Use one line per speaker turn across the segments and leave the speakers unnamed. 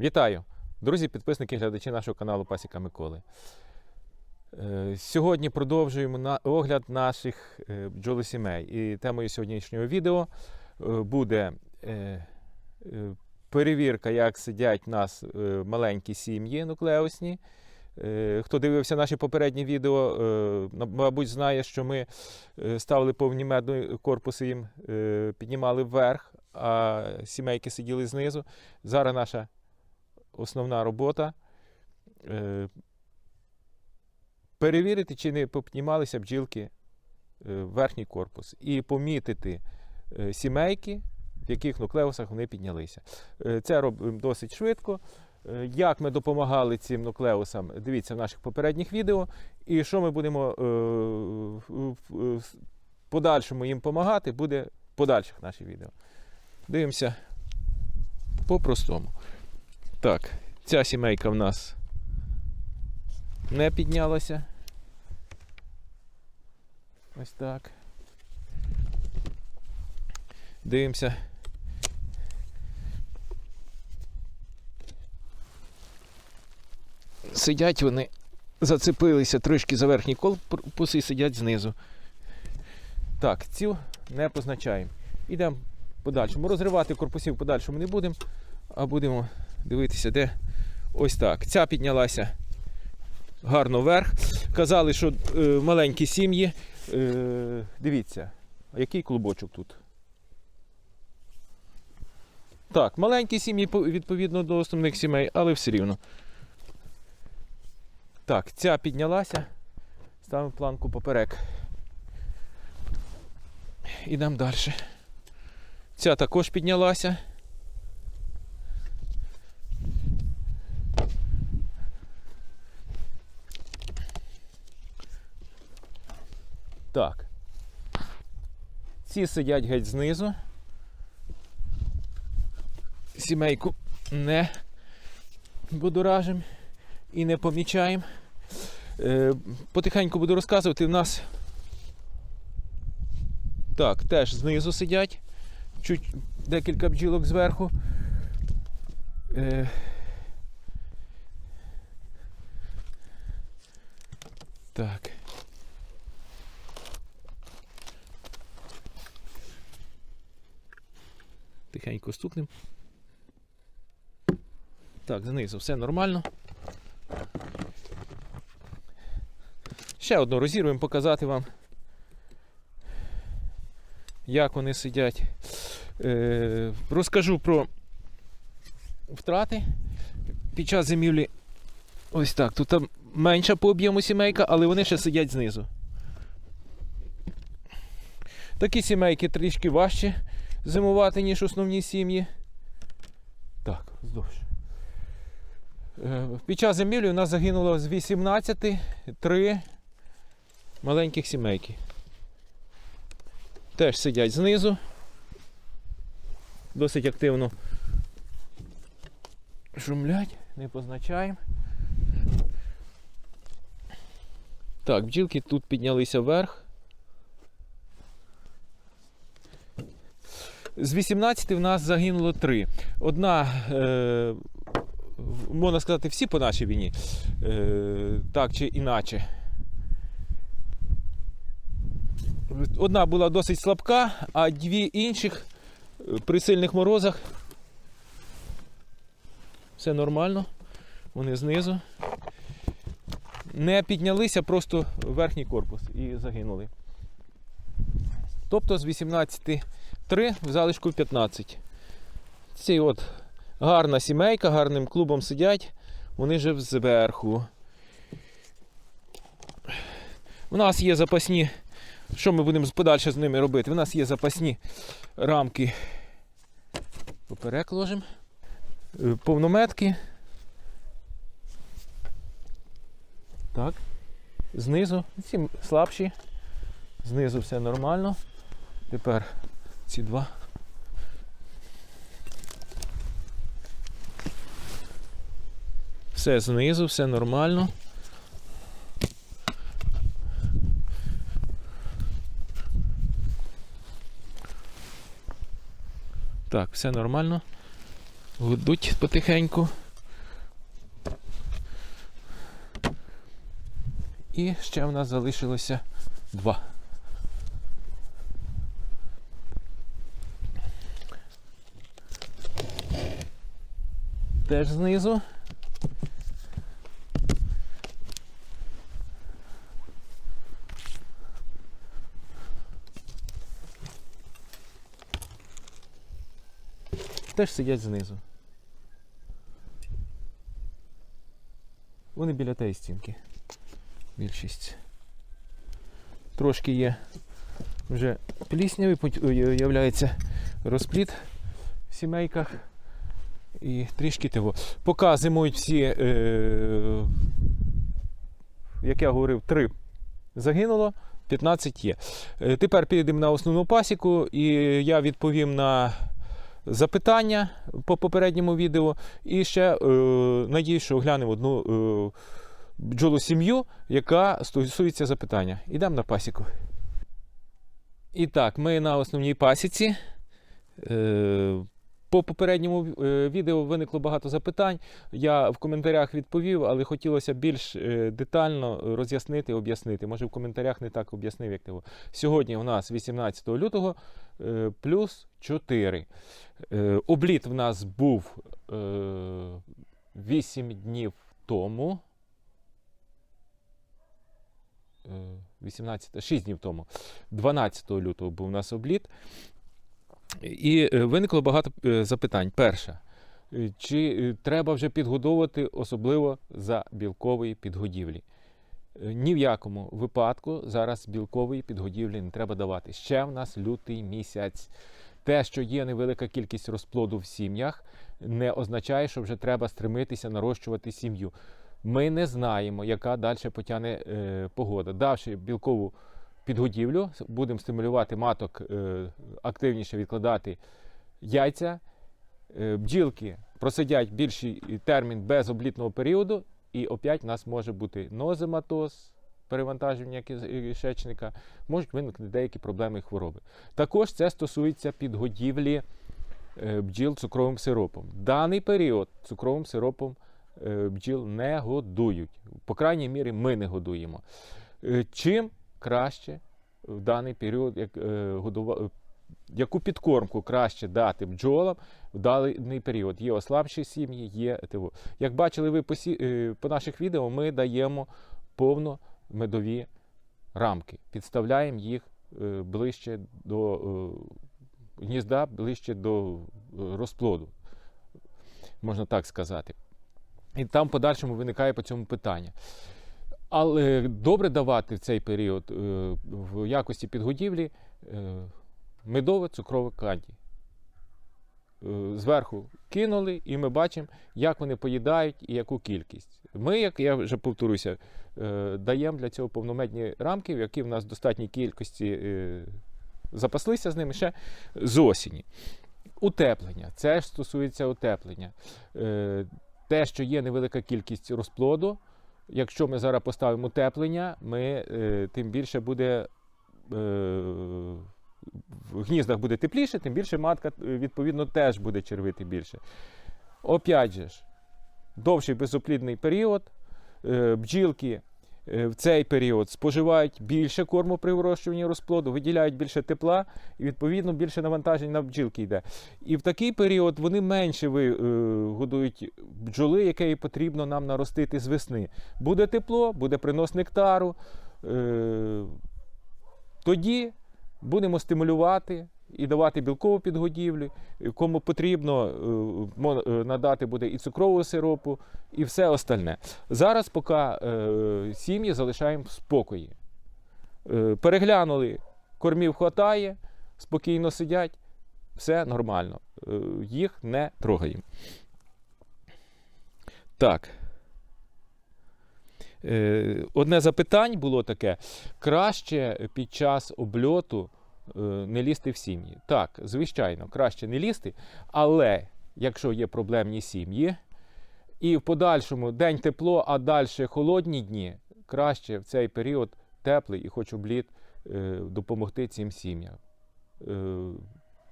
Вітаю! Друзі, підписники, глядачі нашого каналу Пасіка Миколи. Е, Сьогодні продовжуємо огляд наших е, бджолосімей. І темою сьогоднішнього відео е, буде перевірка, як сидять нас маленькі сім'ї нуклеусні. Е, Хто дивився наші попередні відео, мабуть, знає, що ми ставили повні медні корпуси їм, піднімали вверх, а сімейки сиділи знизу. Зараз наша основна робота е, перевірити, чи не попіднімалися бджілки е, в верхній корпус, і помітити е, сімейки, в яких нуклеусах вони піднялися. Е, Це робимо досить швидко. Е, Як ми допомагали цим нуклеусам, дивіться в наших попередніх відео. І що ми будемо е, в подальшому їм допомагати, буде в подальших наших відео. Дивимося по-простому. Так, ця сімейка в нас не піднялася. Ось так. Дивимося. Сидять вони, зацепилися трішки за верхній корпус і сидять знизу. Так, цю не позначаємо. Йдемо подальшому. Розривати корпусів подальшому не будемо, а будемо дивитися, де ось так. Ця піднялася гарно вверх. Казали, що е, маленькі сім'ї. Е, дивіться, а який клубочок тут? Так, маленькі сім'ї відповідно до основних сімей, але все рівно. Так, ця піднялася. Ставимо планку поперек. Ідемо далі. Ця також піднялася. Так. Ці сидять геть знизу. Сімейку не будоражимо і не помічаємо. Е, потихеньку буду розказувати. У нас так, теж знизу сидять. Чуть декілька бджілок зверху. Е, так. Тихенько стукнемо. Так, знизу все нормально. Ще одну розірвемо показати вам, як вони сидять. Е, розкажу про втрати під час зимівлі. Ось так. Тут менша по об'єму сімейка, але вони ще сидять знизу. Такі сімейки трішки важче зимувати, ніж основні сім'ї. Так, здовж. Е, Під час зимівлі у нас загинуло з 18 3 маленьких сімейки. Теж сидять знизу. Досить активно шумлять, не позначаємо. Так, бджілки тут піднялися вверх. З 18 в нас загинуло 3. Одна, е, можна сказати, всі по нашій війні, е, так чи іначе. Одна була досить слабка, а дві інших е, при сильних морозах все нормально. Вони знизу. Не піднялися просто верхній корпус і загинули. Тобто з 18 3 в залишку 15. Ці от гарна сімейка, гарним клубом сидять, вони вже зверху. У нас є запасні. Що ми будемо подальше з ними робити? У нас є запасні рамки. Поперек ложимо. Е, Повнометки. Так. Знизу. Ці слабші. Знизу все нормально. Тепер ці два. Все знизу, все нормально. Так, все нормально. Гудуть потихеньку. І ще в нас залишилося два. Теж знизу. Теж сидять знизу. Вони біля тієї стінки. Більшість. Трошки є вже пліснявий, являється розпліт в сімейках. І трішки того. Зимують всі, е, як я говорив, три загинуло, 15 є. Е, тепер підемо на основну пасіку, і я відповім на запитання по попередньому відео. І ще е, надію, що оглянемо одну е, бджолу сім'ю, яка стосується запитання. Ідемо на пасіку. І так, ми на основній пасіці. Е, по попередньому е, відео виникло багато запитань. Я в коментарях відповів, але хотілося більш е, детально роз'яснити, об'яснити. Може, в коментарях не так об'яснив, як того. Сьогодні у нас 18 лютого е, плюс 4. Е, Обліт в нас був е, 8 днів тому. Е, 18, 6 днів тому, 12 лютого був у нас обліт. І е, виникло багато е, запитань. Перше, е, чи треба вже підгодовувати, особливо за білкової підгодівлі? Ні в якому випадку зараз білкової підгодівлі не треба давати. Ще в нас лютий місяць. Те, що є невелика кількість розплоду в сім'ях, не означає, що вже треба стремитися нарощувати сім'ю. Ми не знаємо, яка далі потягне погода. Давши білкову підгодівлю, будемо стимулювати маток е, активніше відкладати яйця. Е, бджілки просидять більший термін без облітного періоду, і опять у нас може бути нозематоз, перевантаження кишечника, можуть виникнути деякі проблеми і хвороби. Також це стосується підгодівлі е, бджіл цукровим сиропом. Даний період цукровим сиропом бджіл не годують. По крайній мірі, ми не годуємо. Чим краще в даний період, як, е, годува... яку підкормку краще дати бджолам в даний період. Є ослабші сім'ї, є ТВО. Як бачили ви по, сі... е, по наших відео, ми даємо повно медові рамки, підставляємо їх е, ближче до е, гнізда, ближче до е, розплоду, можна так сказати. І там в подальшому виникає по цьому питання. Але добре давати в цей період е, в якості підгодівлі е, медове цукрове канді. Е, Зверху кинули, і ми бачимо, як вони поїдають і яку кількість. Ми, як я вже повторюся, даємо для цього повномедні рамки, в які в нас достатній кількості запаслися з ними ще з осені. Утеплення. Це ж стосується утеплення. Те, що є невелика кількість розплоду. Якщо ми зараз поставимо утеплення, ми, е, тим більше буде е, в гніздах буде тепліше, тим більше матка, е, відповідно, теж буде червити більше. Опять же довший безоплідний період, е, бджілки в цей період споживають більше корму при вирощуванні розплоду, виділяють більше тепла, і відповідно більше навантажень на бджілки йде. І в такий період вони менше е, годують бджоли, яке потрібно нам наростити з весни. Буде тепло, буде принос нектару. Е, тоді будемо стимулювати і давати білкову підгодівлю. Кому потрібно, е, е, надати буде і цукрового сиропу, і все остальне. Зараз поки е, сім'ї залишаємо в спокої. Переглянули, кормів хватає, спокійно сидять, все нормально. Їх не трогаємо. Так. Одне запитань було таке: краще під час обльоту не лізти в сім'ї. Так, звичайно, краще не лізти, але якщо є проблемні сім'ї, і в подальшому день тепло, а далі холодні дні, краще в цей період теплий і хоч обліт е, допомогти цим сім'ям. Е,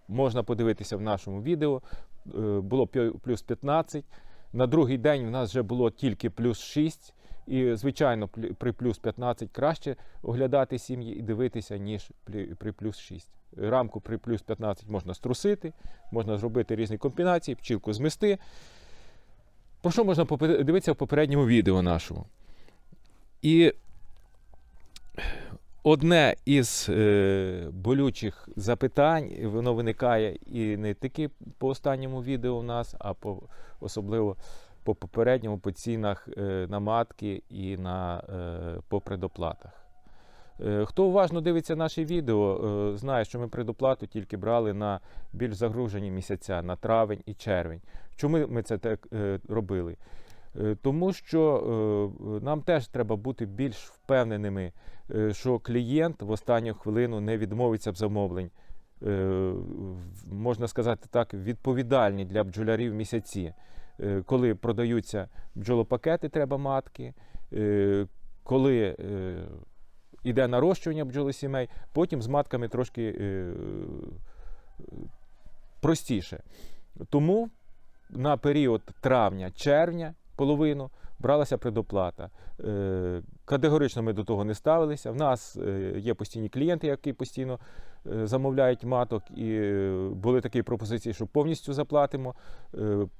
Можна подивитися в нашому відео. Е, Було плюс 15. На другий день в нас вже було тільки плюс 6. І, звичайно, при плюс 15 краще оглядати сім'ї і дивитися, ніж при плюс 6. Рамку при плюс 15 можна струсити, можна зробити різні комбінації, пчілку змести. Про що можна дивитися в попередньому відео нашому? І одне із е, болючих запитань, воно виникає і не тільки по останньому відео у нас, а по, особливо по попередньому, по цінах е, на матки і на, е, по предоплатах. Е, Хто уважно дивиться наші відео, знає, що ми предоплату тільки брали на більш загружені місяця, на травень і червень. Чому ми це так робили? Тому що нам теж треба бути більш впевненими, що клієнт в останню хвилину не відмовиться в замовлень. Можна сказати так, відповідальні для бджолярів місяці, коли продаються бджолопакети, треба матки, е, коли йде іде нарощування бджолосімей, потім з матками трошки е, простіше. Тому на період травня-червня, половину, бралася предоплата. Категорично ми до того не ставилися. В нас е, є постійні клієнти, які постійно е, замовляють маток, і е, були такі пропозиції, що повністю заплатимо.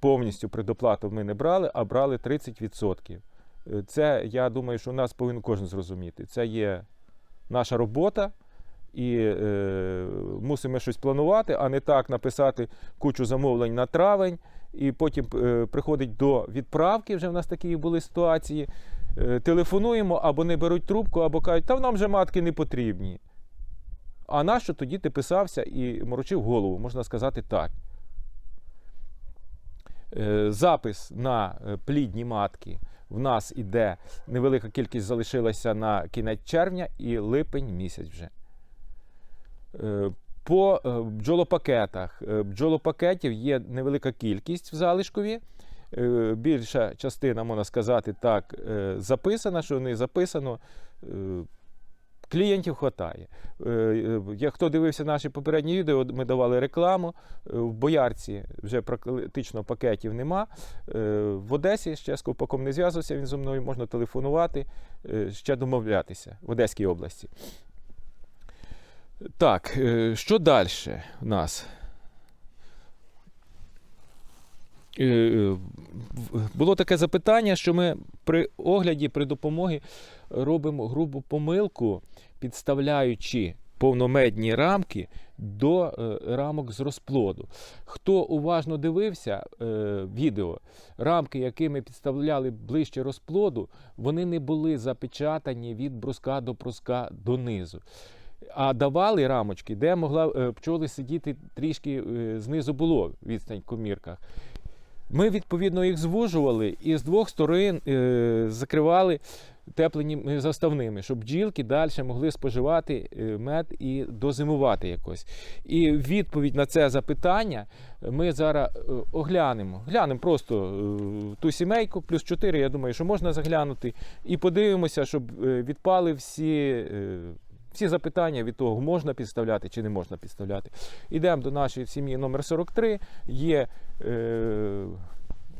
Повністю предоплату ми не брали, а брали 30%. Е, Це, я думаю, що у нас повинен кожен зрозуміти. Це є наша робота. І е, мусимо щось планувати, а не так написати кучу замовлень на травень, і потім е, приходить до відправки. Вже в нас такі були ситуації. Е, телефонуємо або не беруть трубку, або кажуть, та нам вже матки не потрібні. А нащо тоді ти писався і морочив голову, можна сказати так. Е, Запис на е, плідні матки в нас іде невелика кількість залишилася на кінець червня і липень місяць вже. По бджолопакетах. Бджолопакетів є невелика кількість в залишкові. Е, Більша частина, можна сказати так, е, записана, що не записано. е, Клієнтів вистачає. Як хто дивився наші попередні відео, ми давали рекламу. В Боярці вже практично пакетів нема. В Одесі ще з Ковпаком не зв'язувався, він зі мною можна телефонувати, ще домовлятися в Одеській області. Так, що далі у нас? Е, в- Було таке запитання, що ми при огляді, при допомогі робимо грубу помилку, підставляючи повномедні рамки до е, рамок з розплоду. Хто уважно дивився е, відео, рамки, які ми підставляли ближче розплоду, вони не були запечатані від бруска до бруска донизу. А давали рамочки, де могла е, пчоли сидіти трішки е, знизу було відстань в комірках. Ми відповідно їх звужували і з двох сторон е, закривали теплими заставними, щоб бджілки далі могли споживати е, мед і дозимувати якось. І відповідь на це запитання ми зараз е, оглянемо. Глянемо просто е, ту сімейку, плюс 4, я думаю, що можна заглянути, і подивимося, щоб е, відпали всі. Е, Всі запитання від того, можна підставляти чи не можна підставляти. Ідемо до нашої сім'ї номер 43. Є е,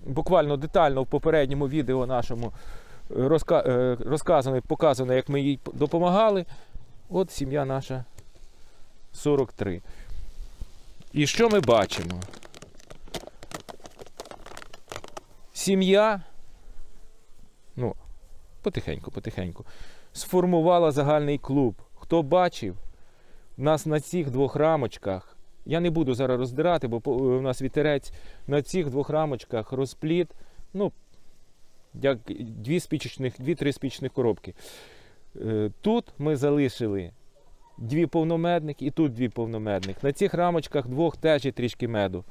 буквально детально в попередньому відео нашому розка, е, розказано показано, як ми їй допомагали. От сім'я наша 43. І що ми бачимо? Сім'я, ну, потихеньку, потихеньку, сформувала загальний клуб. Хто бачив, у нас на цих двох рамочках, я не буду зараз роздирати, бо у нас вітерець, на цих двох рамочках розпліт, ну, як дві спічечних, дві-три спічних коробки. Е, Тут ми залишили дві повномедних і тут дві повномедних. На цих рамочках двох теж є трішки меду.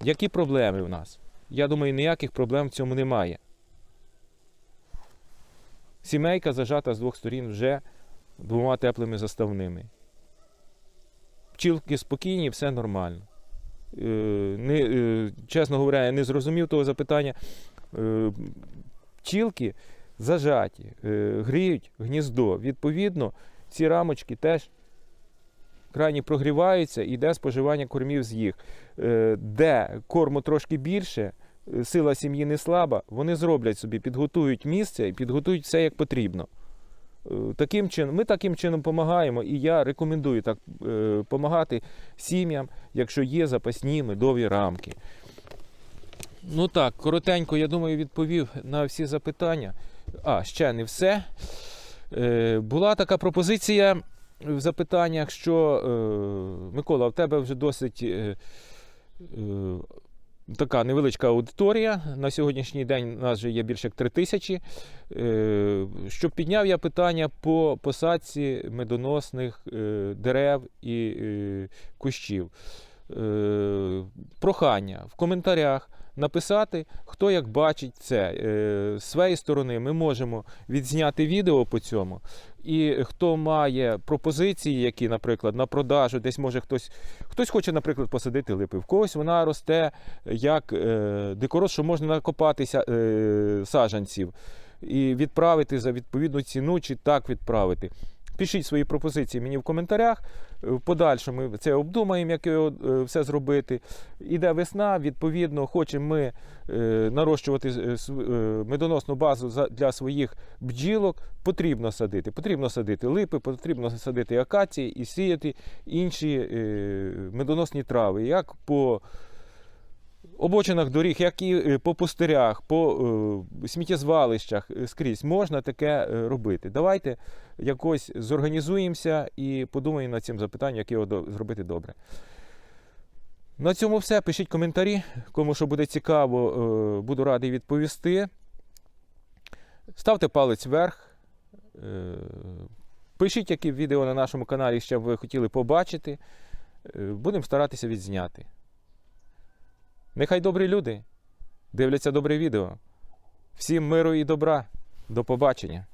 Які проблеми в нас? Я думаю, ніяких проблем в цьому немає. Сімейка зажата з двох сторін вже двома теплими заставними. Пчілки спокійні, все нормально. Е, не, е, чесно говоря, я не зрозумів того запитання. Е, пчілки зажаті, гріють гніздо. Відповідно, ці рамочки теж крайні прогріваються йде споживання кормів з їх. Де корму трошки більше, сила сім'ї не слаба, вони зроблять собі, підготують місце і підготують все як потрібно. Е, Таким чином, ми таким чином допомагаємо, і я рекомендую так допомагати сім'ям, якщо є запасні медові рамки. Ну так, коротенько, я думаю, відповів на всі запитання. А, ще не все. Е, була така пропозиція в запитаннях, що е, Микола, в тебе вже досить е, е, така невеличка аудиторія. На сьогоднішній день у нас вже є більше як 3 тисячі. Е, щоб підняв я питання по посадці медоносних е, дерев і е, кущів. Прохання в коментарях написати, хто як бачить це. З своєї сторони ми можемо відзняти відео по цьому. І хто має пропозиції, які, наприклад, на продажу, десь може хтось, хтось хоче, наприклад, посадити липи. В когось вона росте як е, декорос, що можна накопатися е, саджанців і відправити за відповідну ціну, чи так відправити. Пишіть свої пропозиції мені в коментарях. Е, В подальшому ми це обдумаємо, як його е, все зробити. Іде весна, відповідно, хочемо ми е, нарощувати медоносну базу для своїх бджілок. Потрібно садити. Потрібно садити липи, потрібно садити акації і сіяти інші медоносні трави, як по обочинах доріг, як і е, по пустирях, по е, сміттєзвалищах е, скрізь можна таке робити. Давайте якось зорганізуємося і подумаємо над цим запитанням, як його зробити добре. На цьому все. Пишіть коментарі. Кому що буде цікаво, буду радий відповісти. Ставте палець вверх. Пишіть, які відео на нашому каналі ще б ви хотіли побачити. Будемо старатися відзняти. Нехай добрі люди дивляться добре відео. Всім миру і добра. До побачення.